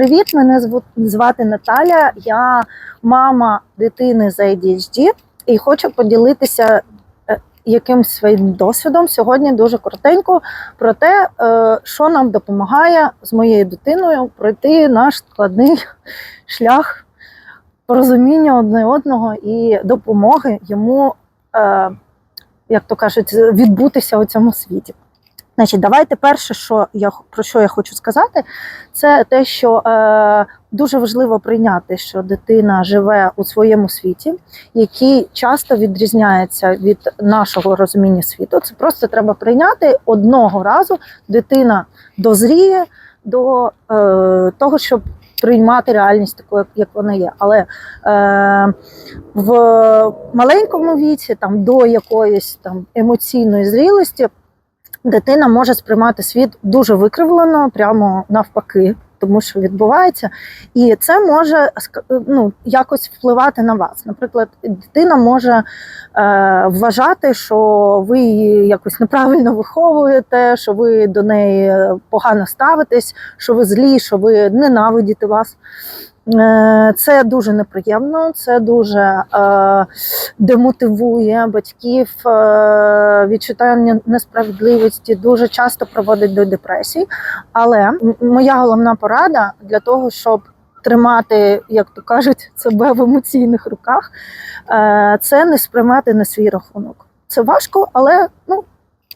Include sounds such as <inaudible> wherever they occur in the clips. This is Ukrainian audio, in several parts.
Привіт, мене звати Наталя. Я мама дитини з ADHD і хочу поділитися е, якимсь своїм досвідом сьогодні дуже коротенько про те, е, що нам допомагає з моєю дитиною пройти наш складний <laughs> шлях порозуміння одне одного і допомоги йому, е, як то кажуть, відбутися у цьому світі. Значить, давайте перше, що я про що я хочу сказати, це те, що е, дуже важливо прийняти, що дитина живе у своєму світі, який часто відрізняється від нашого розуміння світу. Це просто треба прийняти одного разу. Дитина дозріє до е, того, щоб приймати реальність такою, як вона є. Але е, в маленькому віці, там до якоїсь там емоційної зрілості, дитина може сприймати світ дуже викривлено, прямо навпаки, тому що відбувається, і це може ну, якось впливати на вас. Наприклад, дитина може е, вважати, що ви її якось неправильно виховуєте, що ви до неї погано ставитесь, що ви злі, що ви ненавидіте вас. Е, Це дуже неприємно, це дуже е, демотивує батьків, е, відчуття несправедливості дуже часто приводить до депресій. Але моя головна порада для того, щоб тримати, як то кажуть, себе в емоційних руках, е, це не сприймати на свій рахунок. Це важко, але ну.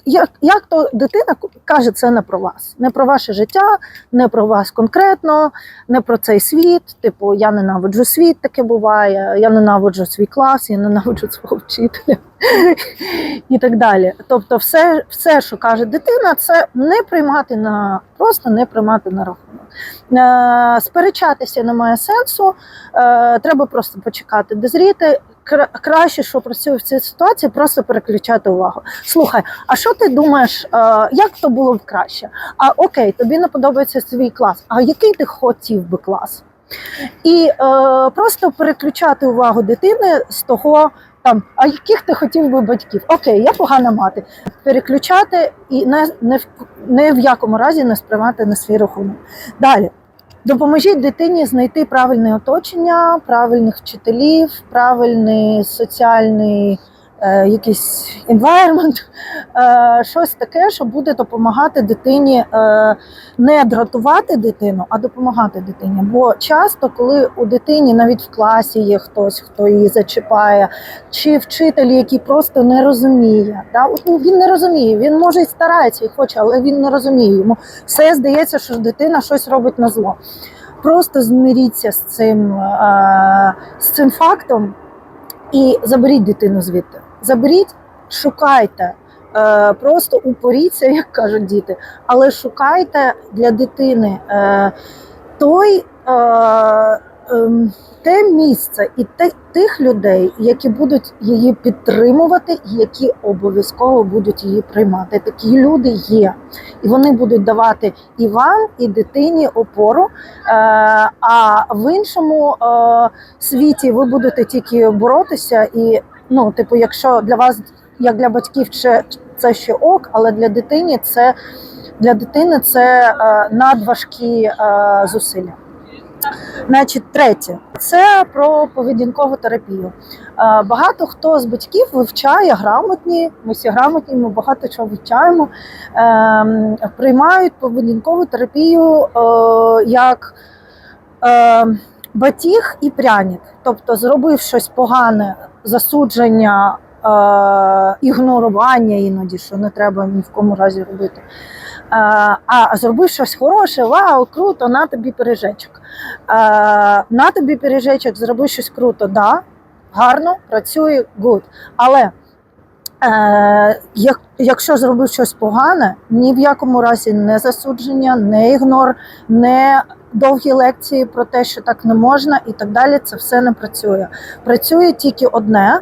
Як, як то дитина каже, це не про вас, не про ваше життя, не про вас конкретно, не про цей світ. Типу, я ненавиджу світ, таке буває, я ненавиджу свій клас, я ненавиджу свого вчителя <laughs> і так далі. Тобто, все, все, що каже дитина, це не приймати на просто не приймати на рахунок. Е, сперечатися немає сенсу, е, треба просто почекати, дозріти. Кра- Краще, що працює в цій ситуації, просто переключати увагу. Слухай, а що ти думаєш, е, як то було б краще? А окей, тобі не подобається свій клас. А який ти хотів би клас? І е, просто переключати увагу дитини з того, там, а яких ти хотів би батьків? Окей, я погана мати. Переключати і не, не, в, не в якому разі не сприймати на свій рахунок. Далі. Допоможіть дитині знайти правильне оточення, правильних вчителів, правильний соціальний якийсь environment, е, щось таке, що буде допомагати дитині е, не дратувати дитину, а допомагати дитині. Бо часто, коли у дитині навіть в класі є хтось, хто її зачіпає, чи вчитель, який просто не розуміє, да? Ну, він не розуміє, він може і старається і хоче, але він не розуміє. Йому все здається, що дитина щось робить на зло. Просто змиріться з цим, е, з цим фактом і заберіть дитину звідти. Заберіть, шукайте. Е, Просто упоріться, <laughs> як кажуть діти, але шукайте для дитини е, той, е, ем, те місце і тих людей, які будуть її підтримувати, які обов'язково будуть її приймати. Такі люди є, і вони будуть давати і вам, і дитині опору. А в іншому світі ви будете тільки боротися і. Ну, типу, якщо для вас, як для батьків, це, ще ок, але для дитини це для дитини це е, надважкі е, зусилля. Значить, третє це про поведінкову терапію. Е, Багато хто з батьків вивчає грамотні, ми всі грамотні, ми багато чого вивчаємо, е, приймають поведінкову терапію як е, батіг і пряник. Тобто, зробив щось погане, засудження, е, ігнорування іноді, що не треба ні в кому разі робити. Е, а зробив щось хороше, вау, круто, на тобі пиріжечок. Е, на тобі пиріжечок, зробив щось круто, да, гарно, працює, гуд. Але е, як, якщо зробив щось погане, ні в якому разі не засудження, не ігнор, не довгі лекції про те, що так не можна, і так далі, це все не працює. Працює тільки одне,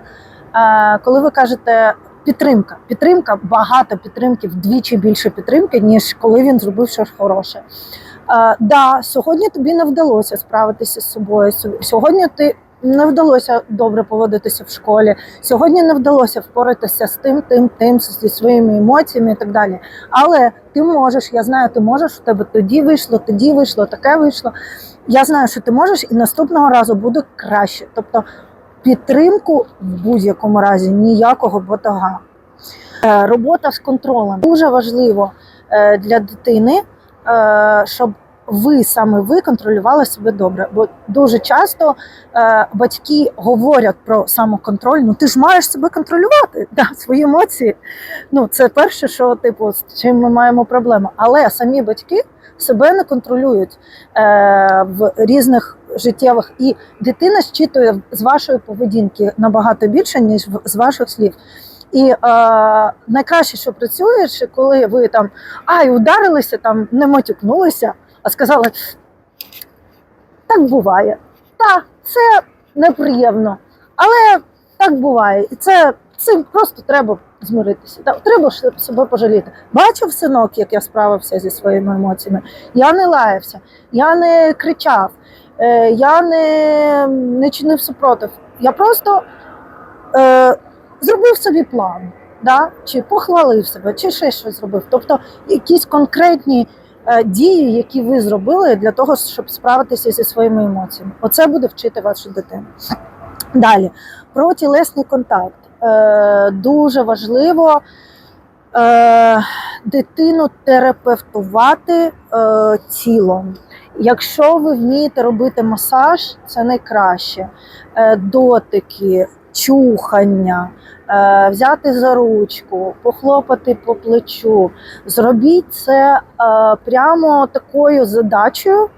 е, коли ви кажете. Підтримка, підтримка, багато підтримки, вдвічі більше підтримки, ніж коли він зробив щось хороше. Е, да, сьогодні тобі не вдалося справитися з собою. Сьогодні ти не вдалося добре поводитися в школі. Сьогодні не вдалося впоратися з тим, тим, тим, зі своїми емоціями і так далі. Але ти можеш, я знаю, ти можеш, у тебе тоді вийшло, тоді вийшло, таке вийшло. Я знаю, що ти можеш, і наступного разу буде краще. Тобто підтримку в будь-якому разі ніякого ботага. Е, Робота з контролем дуже важливо е, для дитини, е, щоб ви саме ви контролювали себе добре. Бо дуже часто е, батьки говорять про самоконтроль. Ну ти ж маєш себе контролювати, <laughs> да, свої емоції. Ну це перше, що типу з чим ми маємо проблему. Але самі батьки себе не контролюють е, в різних життєвих, і дитина щитує з вашої поведінки набагато більше ніж з ваших слів. І е, найкраще, що працює, коли ви там ай, ударилися, там не матюкнулися, а сказали, так буває. Так, це неприємно, але так буває. І це цим просто треба змиритися. Так, треба себе пожаліти. Бачив синок, як я справився зі своїми емоціями. Я не лаявся, я не кричав, е, я не, не чинив супротив. Я просто е, зробив собі план, да? чи похвалив себе, чи ще щось зробив. Тобто якісь конкретні дії, які ви зробили для того, щоб справитися зі своїми емоціями. Оце буде вчити вашу дитину. Далі про тілесний контакт. Е, дуже важливо е, дитину терапевтувати е, тілом. Якщо ви вмієте робити масаж, це найкраще. Е, дотики, чухання, е, взяти за ручку, похлопати по плечу. Зробіть це е, прямо такою задачею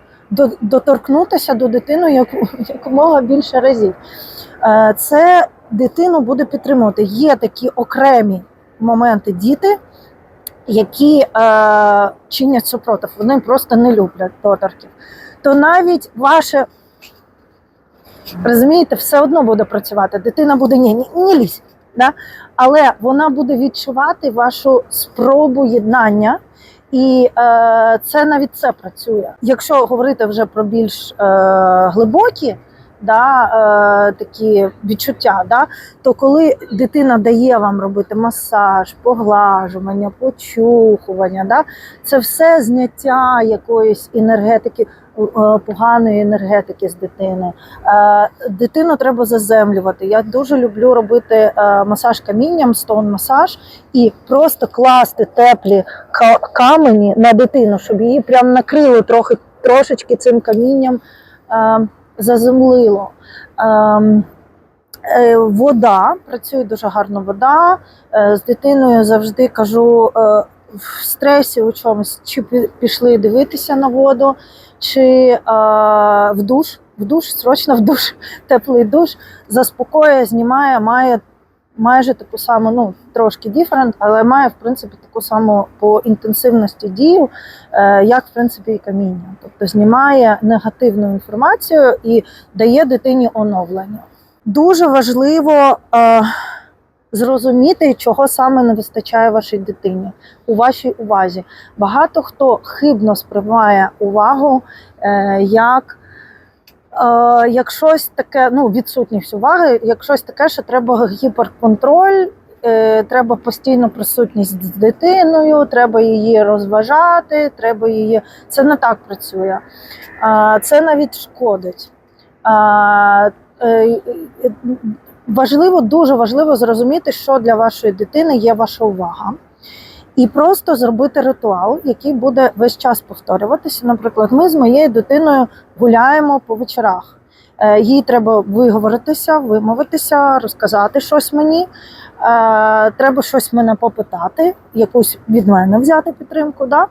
доторкнутися до дитини як, <laughs> якомога більше разів. Е, Це дитину буде підтримувати. Є такі окремі моменти діти, які е, чинять супротив. Вони просто не люблять доторків. То навіть ваше розумієте, все одно буде працювати. Дитина буде ні, ні, ні лізь. Да? Але вона буде відчувати вашу спробу єднання, і е, це навіть це працює. Якщо говорити вже про більш е, глибокі да, е, такі відчуття, да, то коли дитина дає вам робити масаж, поглажування, почухування, да, це все зняття якоїсь енергетики, е, поганої енергетики з дитини. Е, Дитину треба заземлювати. Я дуже люблю робити е, масаж камінням, стон масаж, і просто класти теплі камені на дитину, щоб її прям накрило трохи трошечки цим камінням. Е, Заземлило. Ем, е, Вода, працює дуже гарно вода. Е, З дитиною завжди кажу е, в стресі у чомусь, чи пішли дивитися на воду, чи в душ, в душ, срочно в душ, <laughs> теплий душ, заспокоює, знімає, має майже таку саму, ну трошки діферент, але має в принципі таку саму по інтенсивності дію, е, як в принципі і каміння. Тобто знімає негативну інформацію і дає дитині оновлення. Дуже важливо е, зрозуміти, чого саме не вистачає вашій дитині у вашій увазі. Багато хто хибно сприймає увагу е, як. Е, як щось таке, ну відсутність уваги, як щось таке, що треба гіперконтроль, е, треба постійно присутність з дитиною, треба її розважати, треба її. Це не так працює. Е, це навіть шкодить. Важливо, дуже важливо зрозуміти, що для вашої дитини є ваша увага. І просто зробити ритуал, який буде весь час повторюватися. Наприклад, ми з моєю дитиною гуляємо по вечорах. Е, Їй треба виговоритися, вимовитися, розказати щось мені. Е, Треба щось мене попитати, якусь від мене взяти підтримку. Да?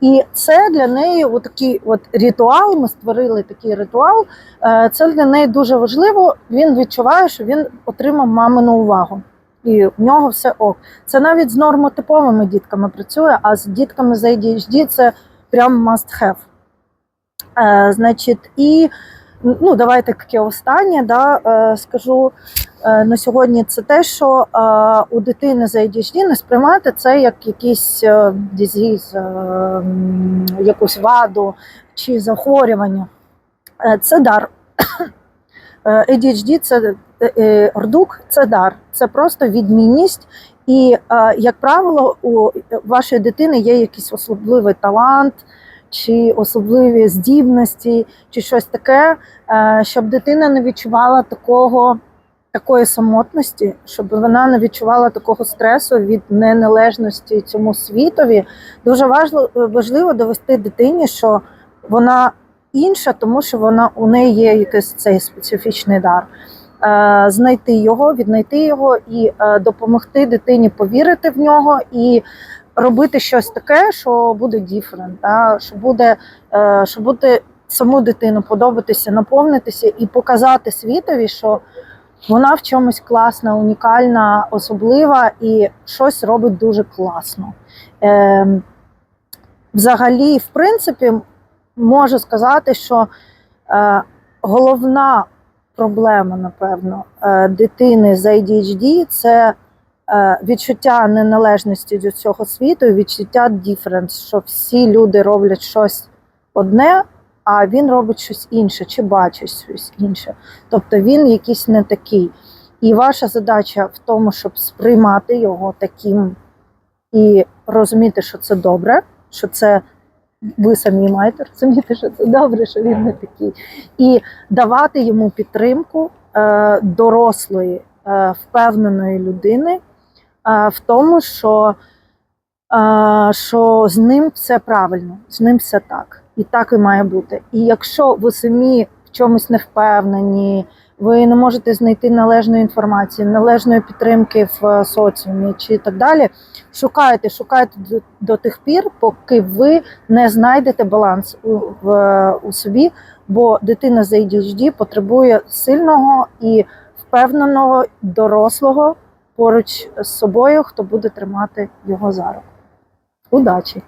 І це для неї такий от ритуал. Ми створили такий ритуал. Е, Це для неї дуже важливо. Він відчуває, що він отримав мамину увагу. І в нього все ок. Це навіть з нормотиповими дітками працює, а з дітками з ADHD це прям must have. Е, значить, і ну, давайте таке останнє да, е, скажу е, на сьогодні. Це те, що е, у дитини з ADHD не сприймати це як якийсь е, дизіз, е, якусь ваду чи захворювання. Е, це дар. <coughs> Е, ADHD – це ордук, це дар, це просто відмінність. І, е, як правило, у вашої дитини є якийсь особливий талант, чи особливі здібності, чи щось таке, е, щоб дитина не відчувала такого. Такої самотності, щоб вона не відчувала такого стресу від неналежності цьому світові, дуже важливо, важливо довести дитині, що вона інша, тому що вона у неї є якийсь цей специфічний дар. Е, знайти його, віднайти його і е, допомогти дитині повірити в нього і робити щось таке, що буде different, да? що буде, е, що буде саму дитину подобатися, наповнитися і показати світові, що вона в чомусь класна, унікальна, особлива і щось робить дуже класно. Е, взагалі, в принципі, можу сказати, що е, головна проблема, напевно, е, дитини з ADHD – це е, відчуття неналежності до цього світу, відчуття difference, що всі люди роблять щось одне, а він робить щось інше, чи бачить щось інше. Тобто він якийсь не такий. І ваша задача в тому, щоб сприймати його таким і розуміти, що це добре, що це ви самі маєте розуміти, що це добре, що він не такий, і давати йому підтримку е, дорослої, е, впевненої людини е, в тому, що, е, що з ним все правильно, з ним все так, і так і має бути. І якщо ви самі в чомусь не впевнені, ви не можете знайти належної інформації, належної підтримки в е, соціумі чи так далі. Шукайте, шукайте до, до тих пір, поки ви не знайдете баланс у, в, у собі, бо дитина з ADHD потребує сильного і впевненого дорослого поруч з собою, хто буде тримати його за руку. Удачі!